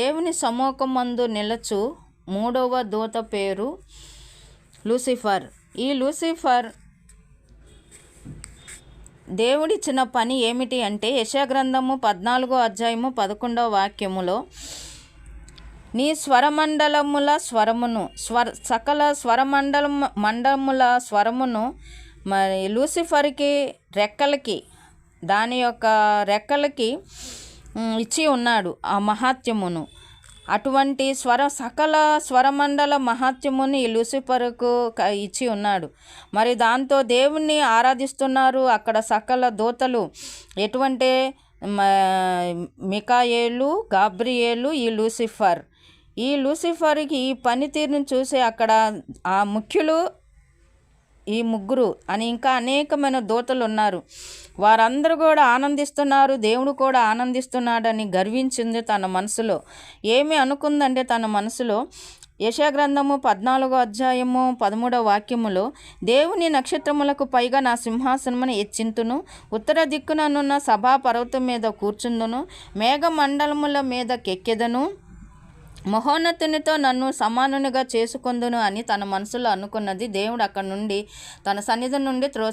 దేవుని సముఖమందు నిలచు మూడవ దూత పేరు లూసిఫర్. ఈ లూసిఫర్ దేవుడిచ్చిన పని ఏమిటి అంటే యశాగ్రంథము పద్నాలుగో అధ్యాయము పదకొండవ వాక్యములో నీ స్వరమండలముల స్వరమును స్వర సకల స్వరమండలం మండలముల స్వరమును మరి లూసిఫర్కి రెక్కలకి దాని యొక్క రెక్కలకి ఇచ్చి ఉన్నాడు ఆ మహాత్యమును అటువంటి స్వర సకల స్వరమండల మహాత్యముని ఈ లూసిఫర్కు ఇచ్చి ఉన్నాడు. మరి దాంతో దేవుణ్ణి ఆరాధిస్తున్నారు అక్కడ సకల దూతలు. ఎటువంటి మికాయేలు గాబ్రియేలు ఈ లూసిఫర్. ఈ లూసిఫర్కి ఈ పనితీరును చూసి అక్కడ ఆ ముఖ్యులు ఈ ముగ్గురు అని ఇంకా అనేకమైన దూతలు ఉన్నారు వారందరూ కూడా ఆనందిస్తున్నారు దేవుడు కూడా ఆనందిస్తున్నాడని గర్వించింది తన మనసులో. ఏమి అనుకుందంటే తన మనసులో యశాగ్రంథము పద్నాలుగో అధ్యాయము పదమూడవ వాక్యములో దేవుని నక్షత్రములకు పైగా నా సింహాసనమును ఎచ్చింతును ఉత్తర దిక్కుననున్న సభా పర్వతం మీద కూర్చుందును మేఘమండలముల మీద కెక్కెదను మహోన్నతునితో నన్ను సమానునిగా చేసుకొందును అని తన మనసులో అనుకున్నది దేవుడు అక్కడ నుండి తన సన్నిధి నుండి త్రో